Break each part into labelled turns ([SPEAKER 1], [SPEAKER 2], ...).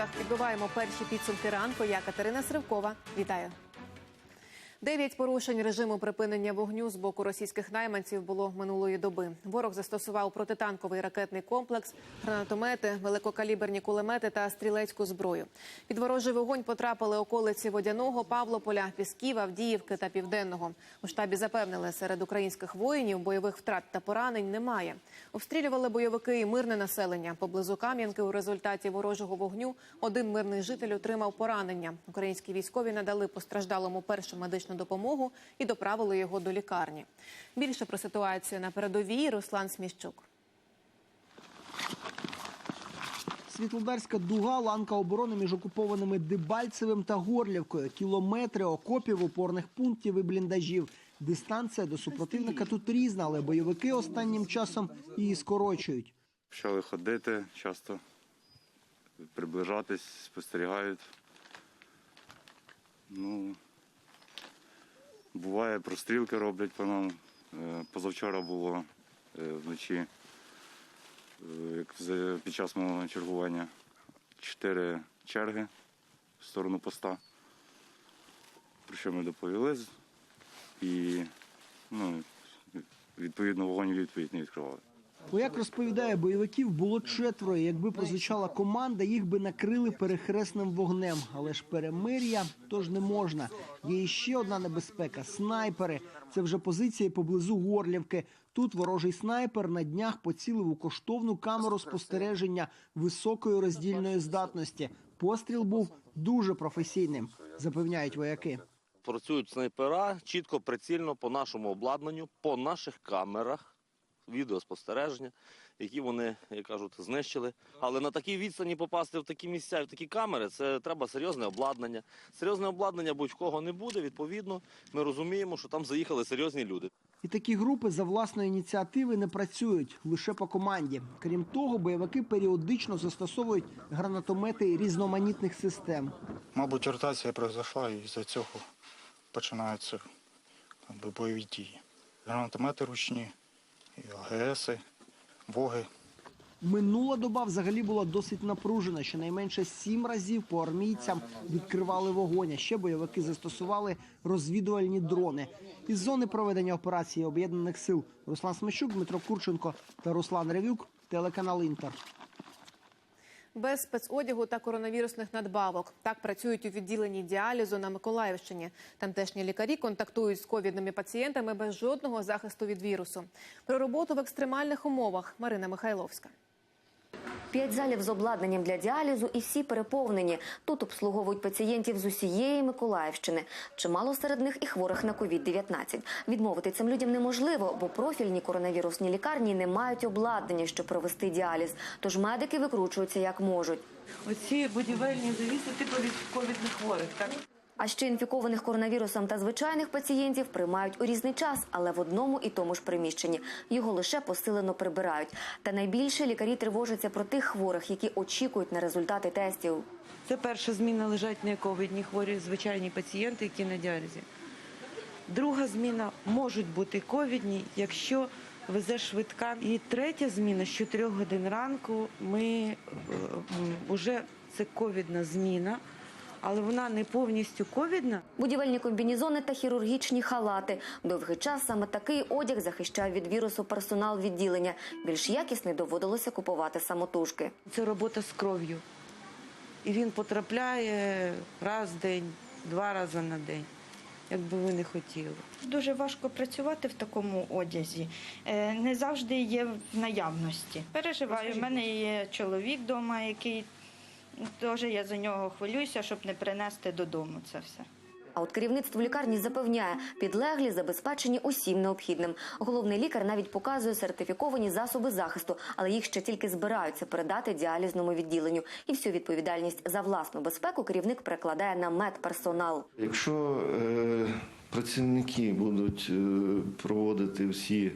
[SPEAKER 1] випусках підбиваємо перші підсумки ранку. Я Катерина Сривкова. Вітаю. Дев'ять порушень режиму припинення вогню з боку російських найманців було минулої доби. Ворог застосував протитанковий ракетний комплекс, гранатомети, великокаліберні кулемети та стрілецьку зброю. Під ворожий вогонь потрапили околиці Водяного, Павлополя, Пісків, Авдіївки та Південного. У штабі запевнили, серед українських воїнів бойових втрат та поранень немає. Обстрілювали бойовики і мирне населення. Поблизу Кам'янки у результаті ворожого вогню один мирний житель отримав поранення. Українські військові надали постраждалому першу медичну допомогу і доправили його до лікарні. Більше про ситуацію на передовій Руслан Сміщук.
[SPEAKER 2] Світлодарська дуга, ланка оборони між окупованими Дебальцевим та Горлівкою, кілометри окопів, опорних пунктів і бліндажів. Дистанція до супротивника тут різна, але бойовики останнім часом її скорочують.
[SPEAKER 3] Почали ходити часто, приближатись, спостерігають. Ну, буває, прострілки роблять по нам. Е, Позавчора було е, вночі, е, під час мого чергування, чотири черги в сторону поста. Про що ми доповіли. І ну, відповідно вогонь відповідь не відкривали.
[SPEAKER 2] Бо як розповідає бойовиків, було четверо. Якби прозвучала команда, їх би накрили перехресним вогнем. Але ж перемир'я тож не можна. Є іще одна небезпека снайпери. Це вже позиції поблизу Горлівки. Тут ворожий снайпер на днях поцілив у коштовну камеру спостереження високої роздільної здатності. Постріл був дуже професійним, запевняють вояки.
[SPEAKER 4] Працюють снайпера чітко, прицільно по нашому обладнанню, по наших камерах, відеоспостереження, які вони, як кажуть, знищили. Але на такій відстані попасти в такі місця, в такі камери, це треба серйозне обладнання. Серйозне обладнання будь-кого не буде. Відповідно, ми розуміємо, що там заїхали серйозні люди.
[SPEAKER 2] І такі групи за власної ініціативи не працюють лише по команді. Крім того, бойовики періодично застосовують гранатомети різноманітних систем.
[SPEAKER 5] Мабуть, ротація произошла і з-за цього починаються бойові дії. Гранатомети ручні, і АГСи, воги.
[SPEAKER 2] Минула доба взагалі була досить напружена. Щонайменше сім разів по армійцям відкривали вогонь. Ще бойовики застосували розвідувальні дрони. Із зони проведення операції об'єднаних сил Руслан Смещук, Дмитро Курченко та Руслан Ревюк, телеканал Інтер.
[SPEAKER 1] Без спецодягу та коронавірусних надбавок так працюють у відділенні діалізу на Миколаївщині. Тамтешні лікарі контактують з ковідними пацієнтами без жодного захисту від вірусу. Про роботу в екстремальних умовах Марина Михайловська.
[SPEAKER 6] П'ять залів з обладнанням для діалізу і всі переповнені. Тут обслуговують пацієнтів з усієї Миколаївщини. Чимало серед них і хворих на COVID-19. Відмовити цим людям неможливо, бо профільні коронавірусні лікарні не мають обладнання, щоб провести діаліз. Тож медики викручуються як можуть.
[SPEAKER 7] Оці будівельні завіси типу від ковідних хворих, так?
[SPEAKER 6] А ще інфікованих коронавірусом та звичайних пацієнтів приймають у різний час, але в одному і тому ж приміщенні. Його лише посилено прибирають. Та найбільше лікарі тривожаться про тих хворих, які очікують на результати тестів.
[SPEAKER 7] Це перша зміна лежать не ковідні хворі, звичайні пацієнти, які на діалізі. Друга зміна можуть бути ковідні, якщо везе швидка. І третя зміна з 4 годин ранку. Ми вже це ковідна зміна, але вона не повністю ковідна.
[SPEAKER 6] Будівельні комбінізони та хірургічні халати. Довгий час саме такий одяг захищає від вірусу персонал відділення. Більш якісний доводилося купувати самотужки.
[SPEAKER 7] Це робота з кров'ю. І він потрапляє раз в день, два рази на день, як би ви не хотіли.
[SPEAKER 8] Дуже важко працювати в такому одязі. Е, Не завжди є в наявності. Переживаю, в мене є чоловік вдома, який теж я за нього хвилююся, щоб не принести додому це все.
[SPEAKER 6] А от керівництво лікарні запевняє, підлеглі забезпечені усім необхідним. Головний лікар навіть показує сертифіковані засоби захисту, але їх ще тільки збираються передати діалізному відділенню. І всю відповідальність за власну безпеку керівник перекладає на медперсонал.
[SPEAKER 9] Якщо е, працівники будуть е, проводити всі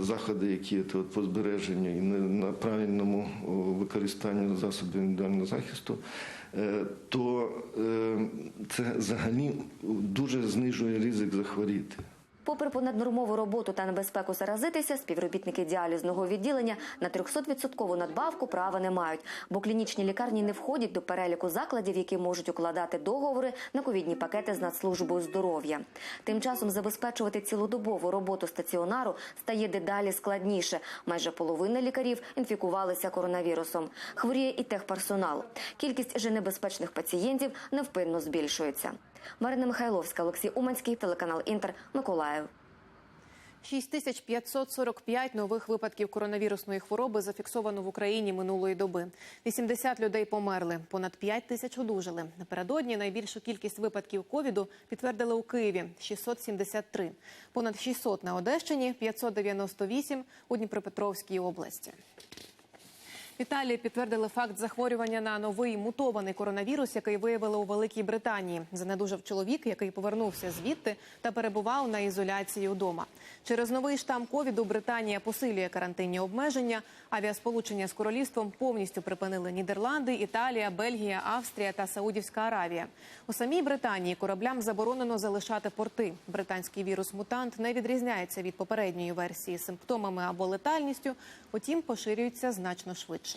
[SPEAKER 9] заходи, які от, по збереженню і на, правильному використанню засобів індивідуального захисту, е, то е, це взагалі дуже знижує ризик захворіти.
[SPEAKER 6] Попри понаднормову роботу та небезпеку заразитися, співробітники діалізного відділення на 300% надбавку права не мають, бо клінічні лікарні не входять до переліку закладів, які можуть укладати договори на ковідні пакети з Нацслужбою здоров'я. Тим часом забезпечувати цілодобову роботу стаціонару стає дедалі складніше. Майже половина лікарів інфікувалися коронавірусом. Хворіє і техперсонал. Кількість же небезпечних пацієнтів невпинно збільшується. Марина Михайловська, Олексій Уманський, телеканал Інтер, Миколаїв.
[SPEAKER 1] 6545 нових випадків коронавірусної хвороби зафіксовано в Україні минулої доби. 80 людей померли, понад 5 тисяч одужали. Напередодні найбільшу кількість випадків ковіду підтвердили у Києві – 673. Понад 600 на Одещині, 598 у Дніпропетровській області. В Італії підтвердили факт захворювання на новий мутований коронавірус, який виявили у Великій Британії. Занедужав чоловік, який повернувся звідти та перебував на ізоляції вдома. Через новий штам ковіду Британія посилює карантинні обмеження. Авіасполучення з королівством повністю припинили Нідерланди, Італія, Бельгія, Австрія та Саудівська Аравія. У самій Британії кораблям заборонено залишати порти. Британський вірус-мутант не відрізняється від попередньої версії симптомами або летальністю, утім поширюється значно швидше.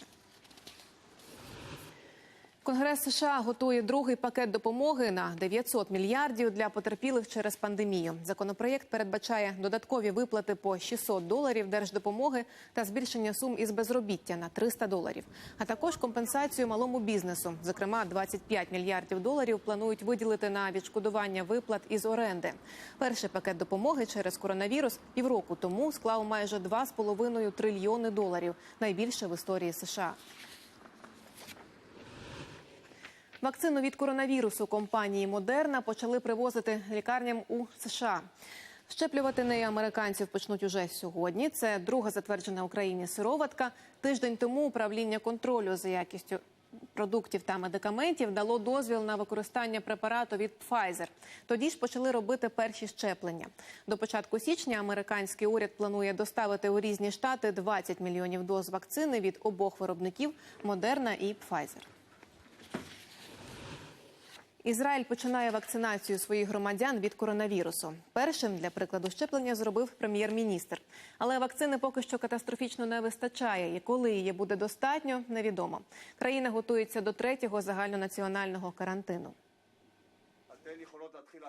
[SPEAKER 1] Конгрес США готує другий пакет допомоги на 900 мільярдів для потерпілих через пандемію. Законопроєкт передбачає додаткові виплати по 600 доларів держдопомоги та збільшення сум із безробіття на 300 доларів, а також компенсацію малому бізнесу. Зокрема, 25 мільярдів доларів планують виділити на відшкодування виплат із оренди. Перший пакет допомоги через коронавірус півроку тому склав майже 2,5 трильйони доларів, найбільше в історії США. Вакцину від коронавірусу компанії Модерна почали привозити лікарням у США. Щеплювати неї американців почнуть уже сьогодні. Це друга затверджена Україні сироватка. Тиждень тому управління контролю за якістю продуктів та медикаментів дало дозвіл на використання препарату від Pfizer. Тоді ж почали робити перші щеплення. До початку січня американський уряд планує доставити у різні штати 20 мільйонів доз вакцини від обох виробників Модерна і Pfizer. Ізраїль починає вакцинацію своїх громадян від коронавірусу. Першим для прикладу щеплення зробив прем'єр-міністр. Але вакцини поки що катастрофічно не вистачає. І коли її буде достатньо, невідомо. Країна готується до третього загальнонаціонального карантину.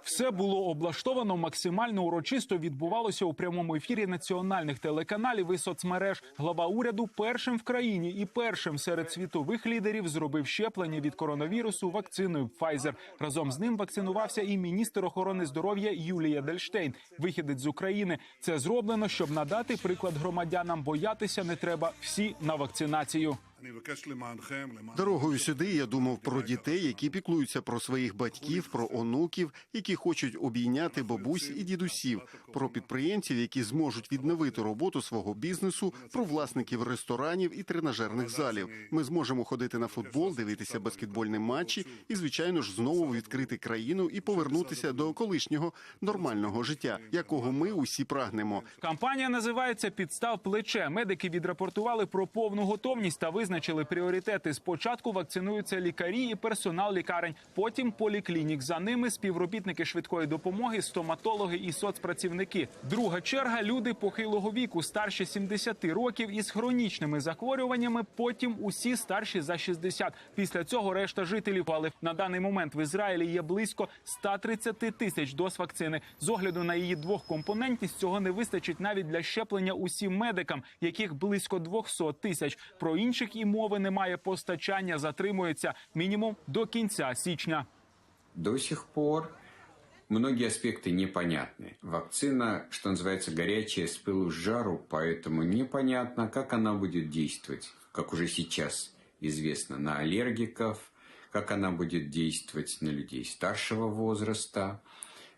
[SPEAKER 10] Все було облаштовано максимально урочисто. Відбувалося у прямому ефірі національних телеканалів і соцмереж. Глава уряду першим в країні і першим серед світових лідерів зробив щеплення від коронавірусу вакциною Pfizer. Разом з ним вакцинувався і міністр охорони здоров'я Юлія Дельштейн, вихідець з України. Це зроблено, щоб надати приклад громадянам. Боятися не треба всі на вакцинацію.
[SPEAKER 11] Дорогою сюди я думав про дітей, які піклуються про своїх батьків, про онуків, які хочуть обійняти бабусь і дідусів, про підприємців, які зможуть відновити роботу свого бізнесу, про власників ресторанів і тренажерних залів. Ми зможемо ходити на футбол, дивитися баскетбольні матчі і, звичайно ж, знову відкрити країну і повернутися до колишнього нормального життя, якого ми усі прагнемо.
[SPEAKER 10] Кампанія називається Підстав плече. Медики відрапортували про повну готовність та визначили пріоритети. Спочатку вакцинуються лікарі і персонал лікарень, потім поліклінік. За ними співробітники швидкої допомоги, стоматологи і соцпрацівники. Друга черга люди похилого віку, старші 70 років із хронічними захворюваннями. Потім усі старші за 60. Після цього решта жителів. Але на даний момент в Ізраїлі є близько 130 тисяч доз вакцини. З огляду на її двохкомпонентність цього не вистачить навіть для щеплення усім медикам, яких близько 200 тисяч. Про інших і мови немає. Постачання затримується мінімум до кінця січня.
[SPEAKER 12] До сих пор многие аспекты непонятны. Вакцина, что называется, горячая с пылу с жару, поэтому непонятно, как она будет действовать, как уже сейчас известно, на аллергиков, как она будет действовать на людей старшего возраста.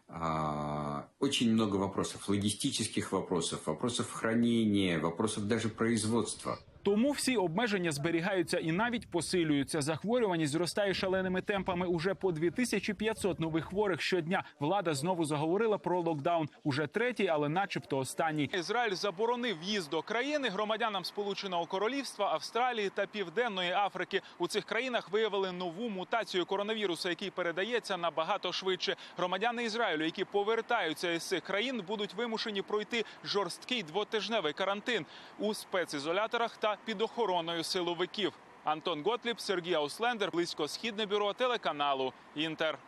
[SPEAKER 12] А, Очень много вопросов, логистических вопросов, вопросов хранения, вопросов даже производства.
[SPEAKER 10] Тому всі обмеження зберігаються і навіть посилюються. Захворюваність зростає шаленими темпами. Уже по 2500 нових хворих щодня. Влада знову заговорила про локдаун. Уже третій, але начебто останній. Ізраїль заборонив в'їзд до країни громадянам Сполученого Королівства, Австралії та Південної Африки. У цих країнах виявили нову мутацію коронавірусу, який передається набагато швидше. Громадяни Ізраїлю, які повертаються із цих країн, будуть вимушені пройти жорсткий двотижневий карантин у спецізоляторах та під охороною силовиків. Антон Готліб, Сергій Ауслендер, близько східне бюро телеканалу Інтер.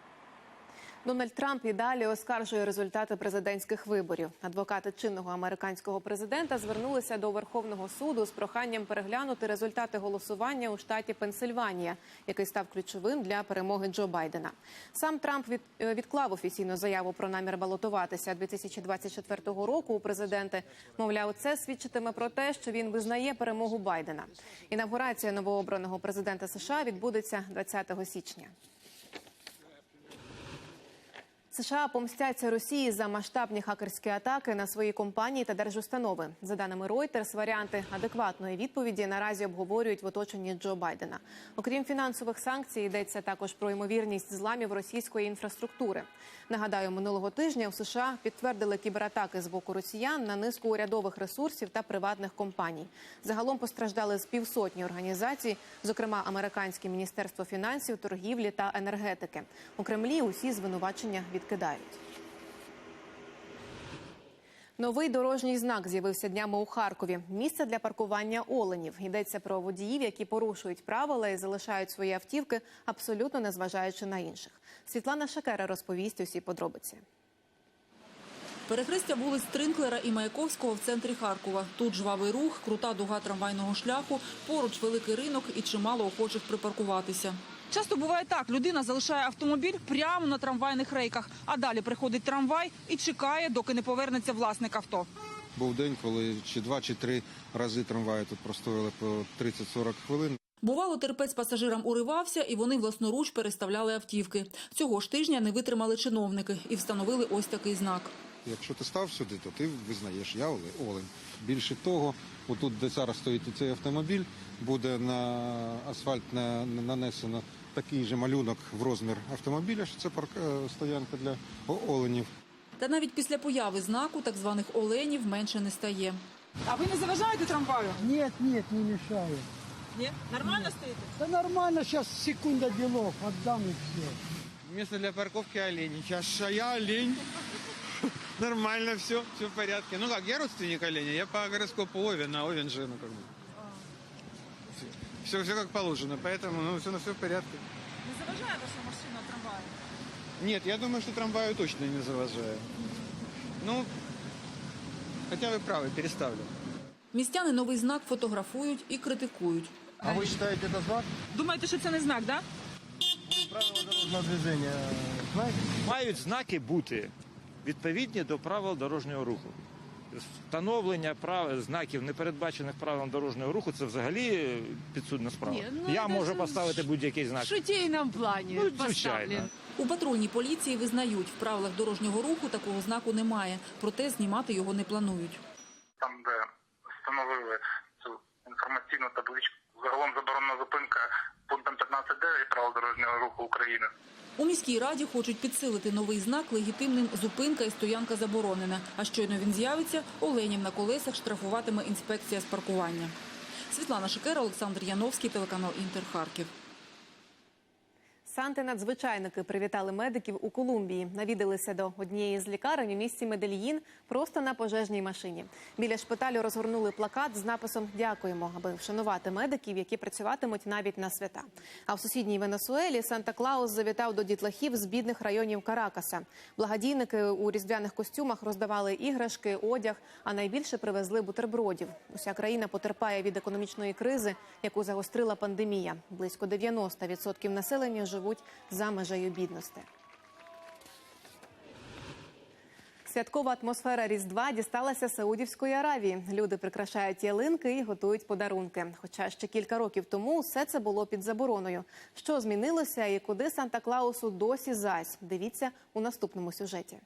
[SPEAKER 1] Дональд Трамп і далі оскаржує результати президентських виборів. Адвокати чинного американського президента звернулися до Верховного суду з проханням переглянути результати голосування у штаті Пенсильванія, який став ключовим для перемоги Джо Байдена. Сам Трамп від, е, відклав офіційну заяву про намір балотуватися 2024 року у президенти. Мовляв, це свідчитиме про те, що він визнає перемогу Байдена. Інавгурація новообраного президента США відбудеться 20 січня. США помстяться Росії за масштабні хакерські атаки на свої компанії та держустанови. За даними Reuters, варіанти адекватної відповіді наразі обговорюють в оточенні Джо Байдена. Окрім фінансових санкцій, йдеться також про ймовірність зламів російської інфраструктури. Нагадаю, минулого тижня в США підтвердили кібератаки з боку росіян на низку урядових ресурсів та приватних компаній. Загалом постраждали з півсотні організацій, зокрема американське міністерство фінансів, торгівлі та енергетики. У Кремлі усі звинувачення відкидають. Новий дорожній знак з'явився днями у Харкові. Місце для паркування оленів. Йдеться про водіїв, які порушують правила і залишають свої автівки, абсолютно не зважаючи на інших. Світлана Шакера розповість усі подробиці.
[SPEAKER 13] Перехрестя вулиць Тринклера і Маяковського в центрі Харкова. Тут жвавий рух, крута дуга трамвайного шляху, поруч великий ринок і чимало охочих припаркуватися.
[SPEAKER 14] Часто буває так: людина залишає автомобіль прямо на трамвайних рейках, а далі приходить трамвай і чекає, доки не повернеться власник авто.
[SPEAKER 15] Був день, коли чи два, чи три рази трамваї тут простояли по 30-40 хвилин.
[SPEAKER 13] Бувало, терпець пасажирам уривався, і вони власноруч переставляли автівки. Цього ж тижня не витримали чиновники і встановили ось такий знак.
[SPEAKER 15] Якщо ти став сюди, то ти визнаєш, я Оле- олень. Більше того, отут, де зараз стоїть цей автомобіль, буде на асфальт на- на- нанесено такий же малюнок в розмір автомобіля, що це парк, е, стоянка для оленів.
[SPEAKER 13] Та навіть після появи знаку так званих оленів менше не стає.
[SPEAKER 14] А ви не заважаєте трамваю?
[SPEAKER 16] Нет, нет, не мешаю.
[SPEAKER 14] Ні? Нормально стоїте?
[SPEAKER 16] Да нормально, сейчас секунда делов, отдам и все.
[SPEAKER 17] Место для парковки олени. Сейчас а я олень. Нормально все, все в порядке. Ну как, я родственник оленя, я по гороскопу Овен, а Овен же, ну как бы Все, все как положено, поэтому, ну, все, все в порядке.
[SPEAKER 14] Не заважає ваша машина трамваю?
[SPEAKER 17] Нет, я думаю, что трамваю точно не завожаю. Ну, хотя вы правы, переставлю.
[SPEAKER 13] Містяни новий знак фотографують і критикують.
[SPEAKER 16] А вы считаете это знак?
[SPEAKER 14] Думаєте, що це не знак, да?
[SPEAKER 16] Правила дорожного движения, знаете?
[SPEAKER 18] Мають знаки бути відповідні до правил дорожнього руху. Встановлення прав... знаків, не передбачених правилам дорожнього руху, це взагалі підсудна справа.
[SPEAKER 19] Ні, ну,
[SPEAKER 18] Я
[SPEAKER 19] це
[SPEAKER 18] можу поставити будь-який знак.
[SPEAKER 19] В шутейном плане
[SPEAKER 18] Ну, звичайно.
[SPEAKER 19] поставлен.
[SPEAKER 13] У патрульній поліції визнають, в правилах дорожнього руху такого знаку немає, проте знімати його не планують.
[SPEAKER 20] там, де встановили цю інформаційну табличку. Загалом заборонена зупинка пунктом 15.9 правил дорожнього руху України.
[SPEAKER 13] У міській раді хочуть підсилити новий знак легітимним «Зупинка і стоянка заборонена». А щойно він з'явиться, оленів на колесах штрафуватиме інспекція з паркування. Світлана Шикера, Олександр Яновський, телеканал Інтер Харків.
[SPEAKER 1] Санти-надзвичайники привітали медиків у Колумбії. Навідалися до однієї з лікарень у місті Медельїн просто на пожежній машині. Біля шпиталю розгорнули плакат з написом Дякуємо, аби вшанувати медиків, які працюватимуть навіть на свята. А в сусідній Венесуелі Санта Клаус завітав до дітлахів з бідних районів Каракаса. Благодійники у різдвяних костюмах роздавали іграшки, одяг, а найбільше привезли бутербродів. Уся країна потерпає від економічної кризи, яку загострила пандемія. Близько 90% населення живуть за межею бідності. Святкова атмосфера Різдва дісталася Саудівської Аравії. Люди прикрашають ялинки і готують подарунки. Хоча ще кілька років тому все це було під забороною. Що змінилося і куди Санта Клаусу досі зась? Дивіться у наступному сюжеті.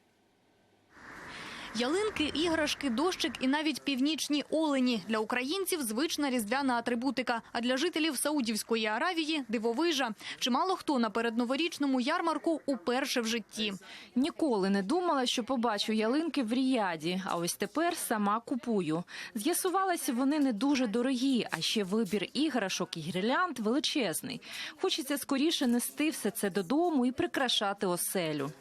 [SPEAKER 19] Ялинки, іграшки, дощик і навіть північні олені для українців звична різдвяна атрибутика. А для жителів Саудівської Аравії дивовижа. Чимало хто на передноворічному ярмарку уперше в житті.
[SPEAKER 21] Ніколи не думала, що побачу ялинки в Ріяді, а ось тепер сама купую. З'ясувалося, вони не дуже дорогі, а ще вибір іграшок і гірлянд величезний. Хочеться скоріше нести все це додому і прикрашати оселю.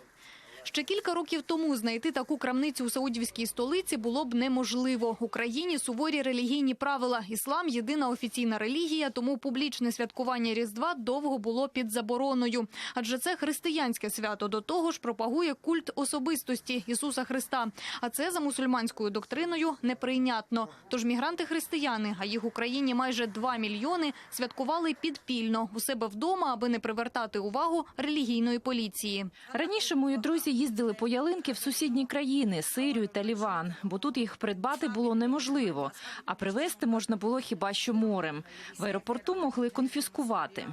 [SPEAKER 19] Ще кілька років тому знайти таку крамницю у саудівській столиці було б неможливо. В Україні суворі релігійні правила. Іслам – єдина офіційна релігія, тому публічне святкування Різдва довго було під забороною. Адже це християнське свято, до того ж пропагує культ особистості Ісуса Христа. А це за мусульманською доктриною неприйнятно. Тож мігранти-християни, а їх в Україні майже 2 мільйони, святкували підпільно у себе вдома, аби не привертати увагу релігійної поліції.
[SPEAKER 21] Раніше мої друзі їздили по ялинки в сусідні країни Сирію та Ліван, бо тут їх придбати було неможливо, а привезти можна було хіба що морем. В аеропорту могли конфіскувати.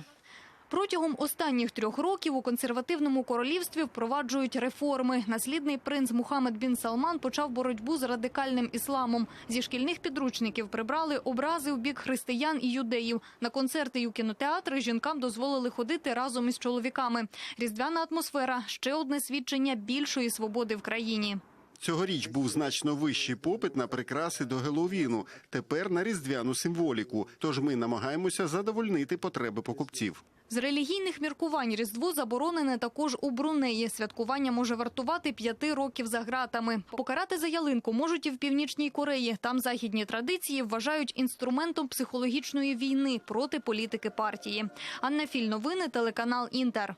[SPEAKER 19] Протягом останніх трьох років у консервативному королівстві впроваджують реформи. Наслідний принц Мухаммед бін Салман почав боротьбу з радикальним ісламом. Зі шкільних підручників прибрали образи в бік християн і юдеїв. На концерти і у кінотеатри жінкам дозволили ходити разом із чоловіками. Різдвяна атмосфера ще одне свідчення більшої свободи в країні.
[SPEAKER 11] Цьогоріч був значно вищий попит на прикраси до Геловіну, тепер на різдвяну символіку. Тож ми намагаємося задовольнити потреби покупців.
[SPEAKER 19] З релігійних міркувань Різдво заборонене також у Брунеї. Святкування може вартувати п'яти років за ґратами. Покарати за ялинку можуть і в Північній Кореї. Там західні традиції вважають інструментом психологічної війни проти політики партії. Анна Філь, новини, телеканал Інтер.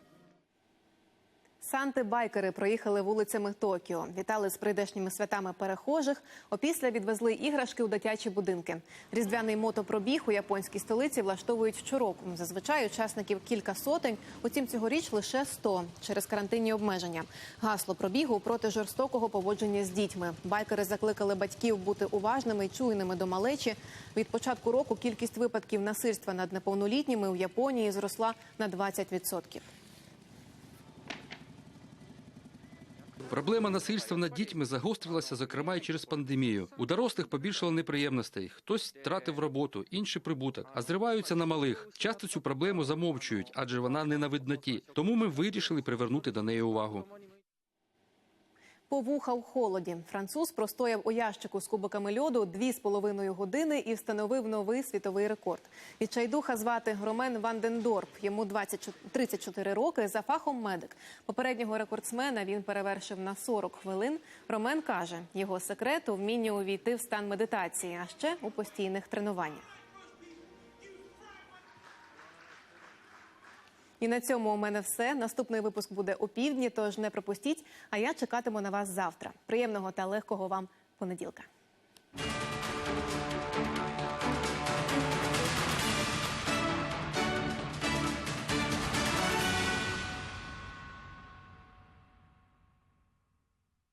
[SPEAKER 1] Санти-байкери проїхали вулицями Токіо, вітали з прийдешніми святами перехожих. Опісля відвезли іграшки у дитячі будинки. Різдвяний мотопробіг у японській столиці влаштовують щороку. Зазвичай учасників кілька сотень. Утім, цьогоріч лише 100 через карантинні обмеження. Гасло пробігу проти жорстокого поводження з дітьми. Байкери закликали батьків бути уважними і чуйними до малечі. Від початку року кількість випадків насильства над неповнолітніми у Японії зросла на 20%.
[SPEAKER 22] Проблема насильства над дітьми загострилася, зокрема, і через пандемію. У дорослих побільшало неприємностей. Хтось втратив роботу, інший прибуток, а зриваються на малих. Часто цю проблему замовчують, адже вона не на видноті. Тому ми вирішили привернути до неї увагу.
[SPEAKER 1] Повуха в холоді. Француз простояв у ящику з кубиками льоду дві з половиною години і встановив новий світовий рекорд. Відчайдуха звати Ромен Вандендорп. Йому 20, 34 роки за фахом медик. Попереднього рекордсмена він перевершив на 40 хвилин. Ромен каже, його секрет у вмінні увійти в стан медитації, а ще у постійних тренуваннях. І на цьому у мене все. Наступний випуск буде о півдні, тож не пропустіть. А я чекатиму на вас завтра. Приємного та легкого вам понеділка.